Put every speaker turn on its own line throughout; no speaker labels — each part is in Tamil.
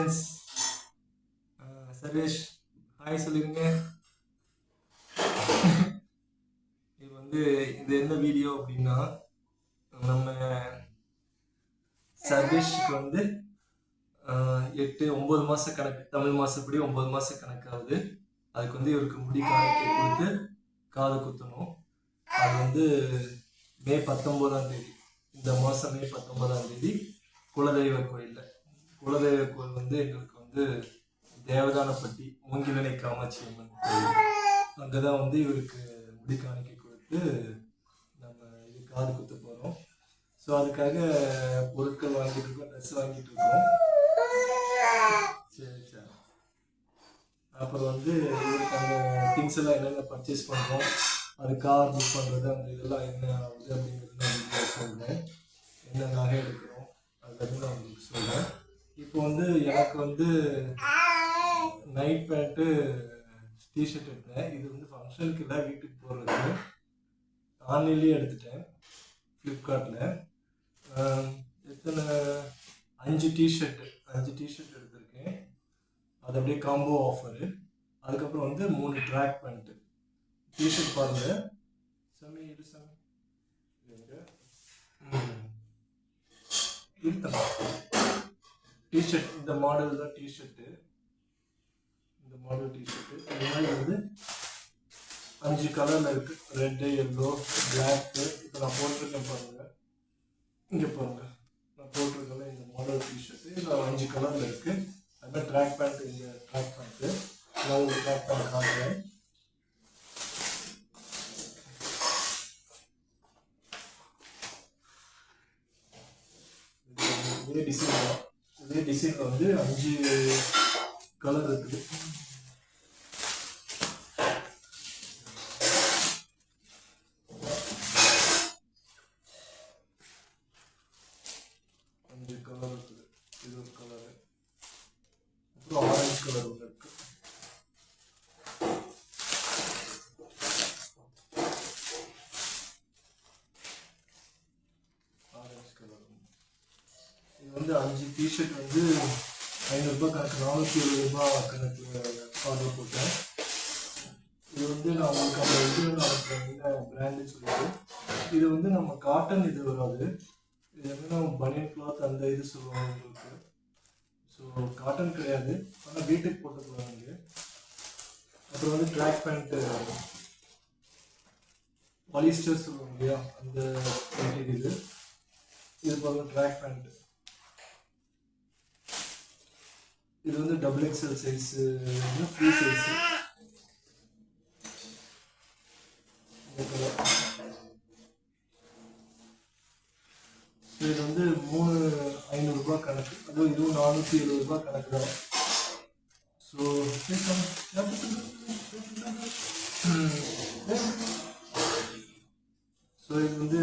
ஃப்ரெண்ட்ஸ் சர்வேஷ் ஹாய் சொல்லிருங்க இது வந்து இது என்ன வீடியோ அப்படின்னா நம்ம சர்வேஷுக்கு வந்து எட்டு ஒம்பது மாத கணக்கு தமிழ் மாதப்படி ஒம்பது மாத கணக்காகுது அதுக்கு வந்து இவருக்கு முடி காணிக்கை கொடுத்து காது குத்தணும். அது வந்து மே பத்தொம்போதாம் தேதி. இந்த மாதம் மே பத்தொம்போதாம் தேதி குலதெய்வ கோயிலில். குலதெய்வ கோயில் வந்து எங்களுக்கு வந்து தேவதானப்பட்டி மூங்கிலனை காமாட்சி அம்மன் கோயில். அங்கதான் வந்து இவருக்கு முடி காணிக்கை கொடுத்து நம்ம இது காது குத்த போகிறோம் ஸோ அதுக்காக பொருட்கள் வாங்கிட்டு இருக்கோம் ட்ரெஸ் வாங்கிட்டு இருக்கோம். சரி சார். அப்புறம் வந்து இவருக்கு அந்த திங்ஸ் எல்லாம் என்னென்ன பர்ச்சேஸ் பண்ணுறோம் அது கார் புக் பண்ணுறது அந்த இதெல்லாம் என்ன ஆகுது அப்படிங்கிறது நான் உங்களுக்கு சொல்கிறேன் என்ன நகை எடுக்கிறோம் அது வந்து நான் உங்களுக்கு சொல்கிறேன் இப்போ வந்து எனக்கு வந்து நைட் பேண்ட்டு டிஷர்ட் எடுத்தேன். இது வந்து ஃபங்க்ஷனுக்கு இல்லை வீட்டுக்கு போடுறது ஆன்லைன்லேயே எடுத்துட்டேன் ஃப்ளிப்கார்ட்டில் எத்தனை? அஞ்சு டிஷர்ட் அஞ்சு டிஷர்ட் எடுத்திருக்கேன். அது அப்படியே காம்போ ஆஃபரு அதுக்கப்புறம் வந்து மூணு ட்ராக் பேண்ட்டு டிஷர்ட் பாருங்க. சாமி இரு சாமி எங்க? டிஷர்ட் இந்த மாடல் தான் டிஷர்ட்டு இந்த மாடல் டிஷர்ட்டு இந்த மாதிரி வந்து அஞ்சு கலரில் இருக்கு. ரெட்டு எல்லோ பிளாக்கு இப்போ நான் போட்டிருக்கேன் பாருங்கள் இங்கே பாருங்க. நான் போட்டிருக்கேன் இந்த மாடல் டிஷர்ட்டு இதில் அஞ்சு கலரில் இருக்கு. அதுமாதிரி ட்ராக் பேண்ட் இந்த ட்ராக் பேண்ட்டு நான் ஒரு ட்ராக் பேண்ட் காட்டுறேன். டிசைன் தான். இதே டிசைனில் வந்து அஞ்சு கலர் இருக்குது. அஞ்சு கலர் இருக்குது. இது ஒரு கலரு அப்புறம் ஆரஞ்சு கலர் ஒன்று இருக்குது ஆரஞ்சு கலர் இது வந்து அஞ்சு டிஷர்ட் வந்து ஐநூறுரூபா கணக்கு நானூற்றி எழுபது ரூபாய் கணக்கு ஆர்டர் போட்டேன். இது வந்து நான் உங்களுக்கு அந்த இது நான் என்ன பிராண்டு சொல்லிட்டு இது வந்து நம்ம காட்டன் இது வராது. இது வந்து நம்ம பனியன் கிளாத் அந்த இது சொல்லுவாங்க உங்களுக்கு. ஸோ காட்டன் கிடையாது. ஆனால் வீட்டுக்கு போட்டுக்கலாம் நீங்கள் அப்புறம் வந்து ட்ராக் பேண்ட்டு பாலிஸ்டர் சொல்லுவாங்க இல்லையா? அந்த மெட்டீரியல் இது. பாருங்க ட்ராக் பேண்ட்டு இது வந்து double XL size free size இது வந்து மூணு ஐநூறுரூபா கணக்கு. அதுவும் இதுவும் நானூற்றி எழுபது ரூபாய் கணக்கு தான். ஸோ ஸோ இது வந்து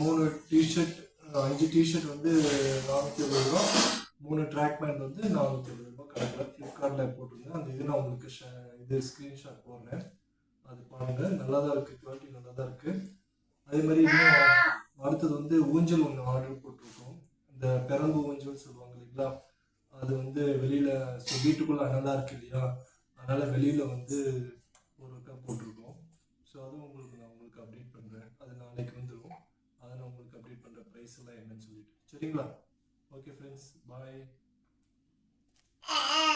மூணு டிஷர்ட் அஞ்சு டிஷர்ட் வந்து நானூற்றி எழுபது ரூபா மூணு ட்ராக் பேண்ட் வந்து நான் எழுபது ரொம்ப கணக்கில் ஃப்ளிப்கார்ட்டில் போட்டிருந்தேன். அந்த இது நான் உங்களுக்கு ஷே இது ஸ்க்ரீன்ஷாட் போடுறேன். அது பாருங்கள் நல்லா தான் இருக்குது குவாலிட்டி நல்லா தான் இருக்குது அதே மாதிரி இன்னும் அடுத்தது வந்து ஊஞ்சல் ஒன்று ஆர்டர் போட்டிருக்கோம். இந்த பெரம்பு ஊஞ்சல் சொல்லுவாங்க இல்லைங்களா? அது வந்து வெளியில் ஸோ வீட்டுக்குள்ளே அனலாக இருக்கு இல்லையா? அதனால் வெளியில் வந்து ஒரு கப் போட்டிருக்கோம். ஸோ அதுவும் உங்களுக்கு நான் உங்களுக்கு அப்டேட் பண்ணுறேன் அது நாளைக்கு வந்துடும் அதை நான் உங்களுக்கு அப்டேட் பண்ணுற ப்ரைஸ் எல்லாம் என்னன்னு சொல்லிட்டு. சரிங்களா? Okay friends, bye. Ah, ah.